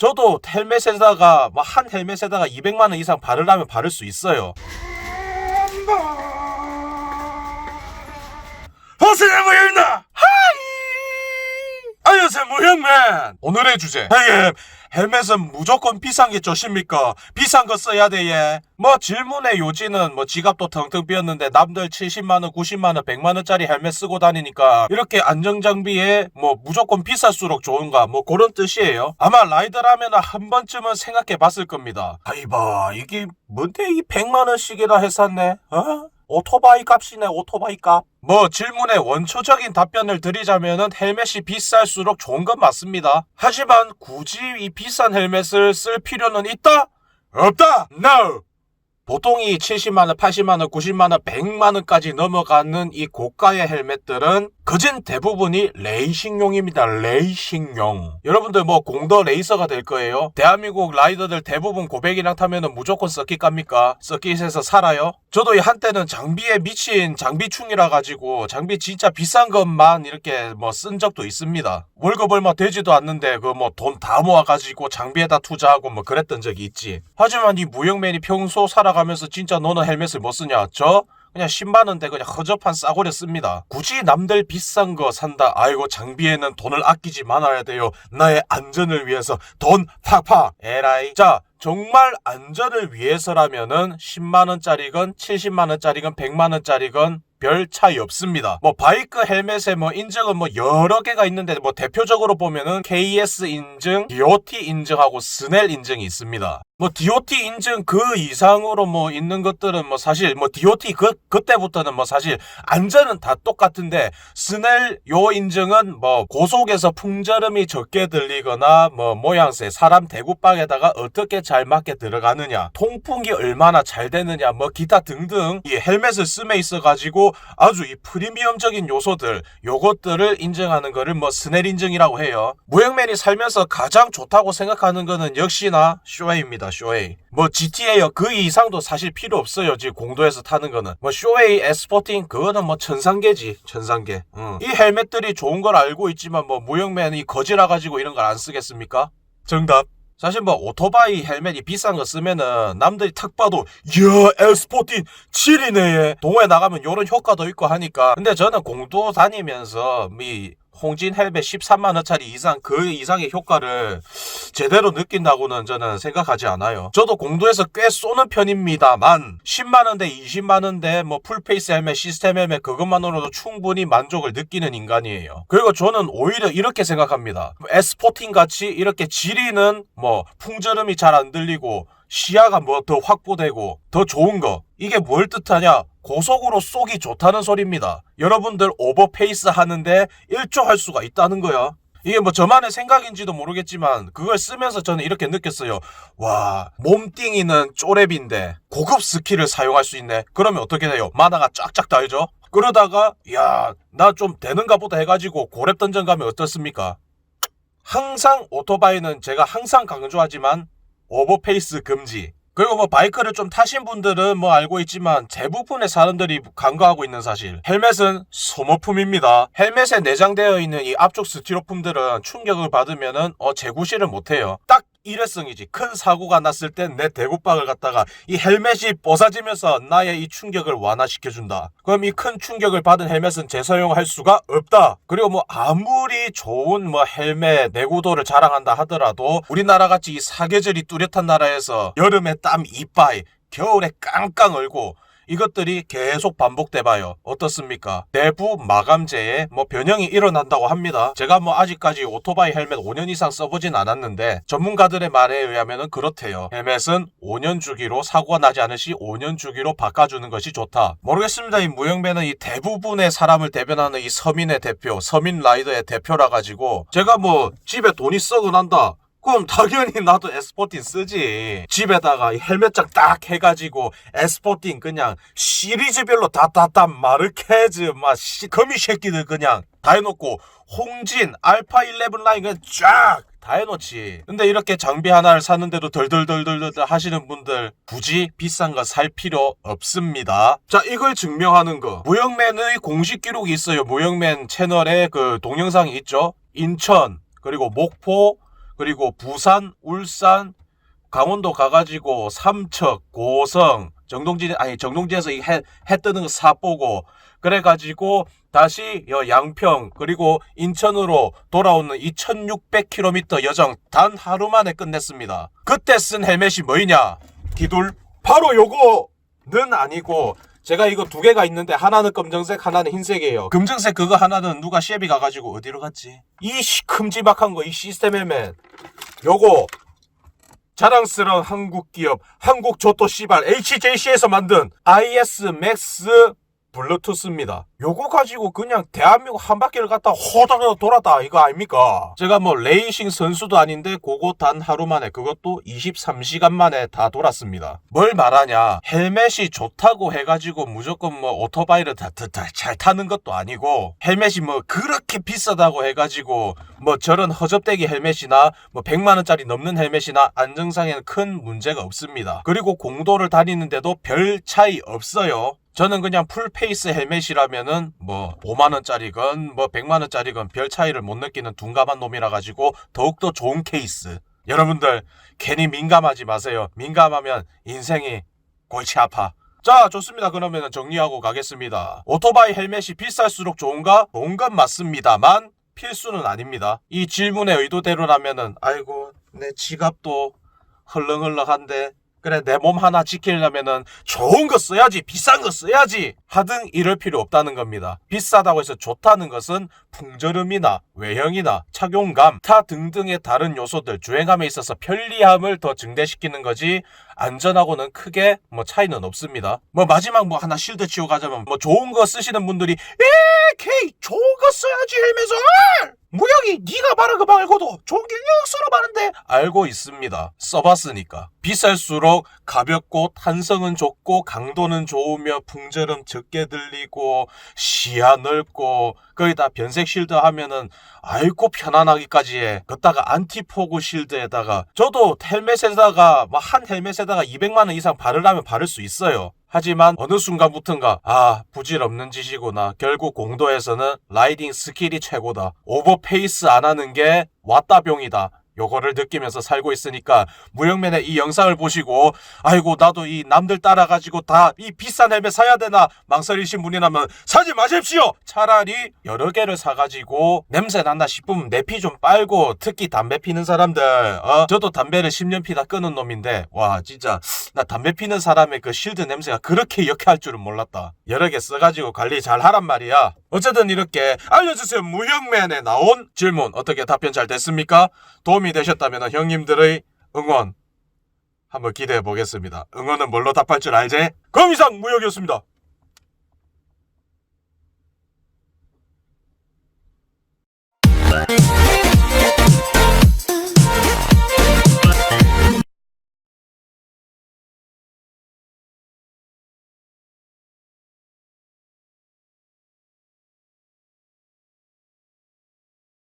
저도 헬멧에다가 뭐 한 헬멧에다가 200만 원 이상 바르려면 바를 수 있어요. 허스네 무형나 아여새 무형맨 오늘의 주제 헤이 헬멧은 무조건 비싼 게 좋습니까? 비싼 거 써야 돼, 예. 뭐, 질문의 요지는 뭐, 지갑도 텅텅 비었는데, 남들 70만원, 90만원, 100만원짜리 헬멧 쓰고 다니니까, 이렇게 안정장비에 뭐, 무조건 비쌀수록 좋은가, 뭐, 그런 뜻이에요. 아마 라이더라면 한 번쯤은 생각해 봤을 겁니다. 아이봐, 이게 뭔데 이 100만원씩이나 했었네, 어? 오토바이 값이네 오토바이 값. 뭐 질문에 원초적인 답변을 드리자면은 헬멧이 비쌀수록 좋은 건 맞습니다. 하지만 굳이 이 비싼 헬멧을 쓸 필요는 있다? 없다. No. 보통 이 70만원, 80만원, 90만원, 100만원까지 넘어가는 이 고가의 헬멧들은 거진 대부분이 레이싱용입니다. 레이싱용. 여러분들 뭐 공더 레이서가 될 거예요. 대한민국 라이더들 대부분 고백이랑 타면은 무조건 서킷 갑니까? 서킷에서 살아요? 저도 이 한때는 장비에 미친 장비충이라 가지고 장비 진짜 비싼 것만 이렇게 뭐 쓴 적도 있습니다. 월급 얼마 되지도 않는데 그 뭐 돈 다 모아가지고 장비에다 투자하고 뭐 그랬던 적이 있지. 하지만 이 무영맨이 평소 살아가면서 진짜 너는 헬멧을 못 쓰냐? 저? 그냥 10만 원대 그냥 허접한 싸구려 씁니다. 굳이 남들 비싼 거 산다. 아이고 장비에는 돈을 아끼지 말아야 돼요. 나의 안전을 위해서 돈 팍팍. 에라이. 자 정말 안전을 위해서라면은 10만 원짜리건 70만 원짜리건 100만 원짜리건 별 차이 없습니다. 뭐 바이크 헬멧에 뭐 인증은 뭐 여러 개가 있는데 뭐 대표적으로 보면은 KS 인증, DOT 인증하고 스넬 인증이 있습니다. 뭐 DOT 인증 그 이상으로 뭐 있는 것들은 뭐 사실 뭐 DOT 그 그때부터는 뭐 사실 안전은 다 똑같은데 스넬 요 인증은 뭐 고속에서 풍절음이 적게 들리거나 뭐 모양새 사람 대구방에다가 어떻게 잘 맞게 들어가느냐 통풍이 얼마나 잘 되느냐 뭐 기타 등등 이 헬멧을 쓰에 있어 가지고 아주 이 프리미엄적인 요소들 요것들을 인증하는 거를 뭐 스넬 인증이라고 해요. 무형맨이 살면서 가장 좋다고 생각하는 거는 역시나 쇼웨이입니다 쇼웨이. 뭐 GTA요 그 이상도 사실 필요 없어요. 지금 공도에서 타는 거는. 뭐 쇼웨이 에스포팅 그거는 뭐 천상계지 천상계. 응. 이 헬멧들이 좋은 걸 알고 있지만 뭐 무형맨이 거지라 가지고 이런 걸 안 쓰겠습니까? 정답. 사실 뭐 오토바이 헬멧이 비싼 거 쓰면은 남들이 탁 봐도 이야 에스포틴 7이네 동호회 나가면 요런 효과도 있고 하니까. 근데 저는 공도 다니면서 이 홍진 헬멧 13만원짜리 이상 그 이상의 효과를 제대로 느낀다고는 저는 생각하지 않아요. 저도 공도에서 꽤 쏘는 편입니다만 10만원대 20만원대 뭐 풀페이스 헬멧 시스템 헬멧 그것만으로도 충분히 만족을 느끼는 인간이에요. 그리고 저는 오히려 이렇게 생각합니다. 에스포틴 같이 이렇게 지리는 뭐 풍절음이 잘 안 들리고 시야가 뭐 더 확보되고 더 좋은 거 이게 뭘 뜻하냐 고속으로 쏘기 좋다는 소리입니다. 여러분들 오버페이스 하는데 일조할 수가 있다는 거야. 이게 뭐 저만의 생각인지도 모르겠지만 그걸 쓰면서 저는 이렇게 느꼈어요. 와 몸띵이는 쪼렙인데 고급 스킬을 사용할 수 있네. 그러면 어떻게 돼요? 마나가 쫙쫙 달죠? 그러다가 야 나 좀 되는가 보다 해가지고 고렙 던전 가면 어떻습니까? 항상 오토바이는 제가 항상 강조하지만 오버페이스 금지. 그리고 뭐 바이크를 좀 타신 분들은 뭐 알고 있지만 대부분의 사람들이 간과하고 있는 사실. 헬멧은 소모품입니다. 헬멧에 내장되어 있는 이 앞쪽 스티로폼들은 충격을 받으면은 어 재구시를 못해요. 딱 일회성이지. 큰 사고가 났을 땐 내 대구박을 갖다가 이 헬멧이 뽀사지면서 나의 이 충격을 완화시켜준다. 그럼 이 큰 충격을 받은 헬멧은 재사용할 수가 없다. 그리고 뭐 아무리 좋은 뭐 헬멧 내구도를 자랑한다 하더라도 우리나라 같이 이 사계절이 뚜렷한 나라에서 여름에 땀 이빠이, 겨울에 깡깡 얼고 이것들이 계속 반복돼 봐요. 어떻습니까? 내부 마감재에 뭐 변형이 일어난다고 합니다. 제가 뭐 아직까지 오토바이 헬멧 5년 이상 써보진 않았는데 전문가들의 말에 의하면 그렇대요. 헬멧은 5년 주기로 사고가 나지 않을 시 5년 주기로 바꿔주는 것이 좋다. 모르겠습니다. 이 무영배는 이 대부분의 사람을 대변하는 이 서민의 대표, 서민 라이더의 대표라 가지고 제가 뭐 집에 돈이 썩어 난다. 그럼 당연히 나도 에스포틴 쓰지. 집에다가 이 헬멧장 딱 해가지고 에스포틴 그냥 시리즈별로 다다다 마르케즈 막 시, 거미 새끼들 그냥 다 해놓고 홍진 알파 11 라인 그냥 쫙 다 해놓지. 근데 이렇게 장비 하나를 사는데도 덜덜덜덜덜 하시는 분들 굳이 비싼 거 살 필요 없습니다. 자, 이걸 증명하는 거. 무영맨의 공식 기록이 있어요. 무영맨 채널에 그 동영상이 있죠. 인천, 그리고 목포, 그리고 부산, 울산, 강원도 가가지고 삼척, 고성, 정동진 아니 정동진에서 이 해, 해 뜨는 거 사보고 그래가지고 다시 여 양평 그리고 인천으로 돌아오는 2,600km 여정 단 하루 만에 끝냈습니다. 그때 쓴 헬멧이 뭐이냐? 기둘 바로 요거는 아니고 제가 이거 두 개가 있는데 하나는 검정색 하나는 흰색이에요. 검정색 그거 하나는 누가 셰비 가가지고 어디로 갔지? 이 시- 큼지막한 거 이 시스템 헬멧 요거 자랑스러운 한국 기업 한국 조토 시발 HJC에서 만든 IS 맥스 블루투스입니다. 요거 가지고 그냥 대한민국 한 바퀴를 갖다 호다닥 돌았다 이거 아닙니까? 제가 뭐 레이싱 선수도 아닌데 그거 단 하루 만에 그것도 23시간 만에 다 돌았습니다. 뭘 말하냐? 헬멧이 좋다고 해가지고 무조건 뭐 오토바이를 다, 다, 다, 잘 타는 것도 아니고 헬멧이 뭐 그렇게 비싸다고 해가지고 뭐 저런 허접대기 헬멧이나 뭐 100만 원짜리 넘는 헬멧이나 안정상에는 큰 문제가 없습니다. 그리고 공도를 다니는데도 별 차이 없어요. 저는 그냥 풀페이스 헬멧이라면은 뭐 5만 원짜리건 뭐 100만 원짜리건 별 차이를 못 느끼는 둔감한 놈이라 가지고 더욱더 좋은 케이스. 여러분들 괜히 민감하지 마세요. 민감하면 인생이 골치 아파. 자, 좋습니다. 그러면 정리하고 가겠습니다. 오토바이 헬멧이 비쌀수록 좋은가? 좋은 건 맞습니다만 필수는 아닙니다. 이 질문의 의도대로라면은 아이고 내 지갑도 헐렁헐렁한데 그래 내 몸 하나 지키려면은 좋은 거 써야지 비싼 거 써야지 하등 이럴 필요 없다는 겁니다. 비싸다고 해서 좋다는 것은 풍저름이나 외형이나 착용감, 타 등등의 다른 요소들 주행함에 있어서 편리함을 더 증대시키는 거지 안전하고는 크게 뭐 차이는 없습니다. 뭐 마지막 뭐 하나 실드 치고 가자면 뭐 좋은 거 쓰시는 분들이 에케이 좋은 거 써야지 헬멧을 무역이 네가 거 말고도 역수로 많은데 알고 있습니다. 써봤으니까 비쌀수록 가볍고 탄성은 좋고 강도는 좋으며 풍절음 적게 들리고 시야 넓고 거기다 변색 실드 하면은 아이고 편안하기까지 해. 걷다가 안티포구 실드에다가 저도 헬멧에다가 뭐 한 헬멧에다가 200만 원 이상 바르려면 바를 수 있어요. 하지만 어느 순간부턴가 아 부질없는 짓이구나 결국 공도에서는 라이딩 스킬이 최고다 오버페이스 안 하는 게 왔다병이다 요거를 느끼면서 살고 있으니까 무영맨의 이 영상을 보시고 아이고 나도 이 남들 따라가지고 다 이 비싼 헬멧 사야 되나 망설이신 분이라면 사지 마십시오. 차라리 여러 개를 사가지고 냄새 난다 싶으면 내 피 좀 빨고 특히 담배 피는 사람들. 어? 저도 담배를 10년 피다 끊은 놈인데 와 진짜 나 담배 피는 사람의 그 실드 냄새가 그렇게 역할 줄은 몰랐다. 여러 개 써가지고 관리 잘 하란 말이야. 어쨌든 이렇게 알려주세요. 무형맨에 나온 질문. 어떻게 답변 잘 됐습니까? 도움이 되셨다면 형님들의 응원 한번 기대해 보겠습니다. 응원은 뭘로 답할 줄 알지? 그럼 이상 무역이었습니다.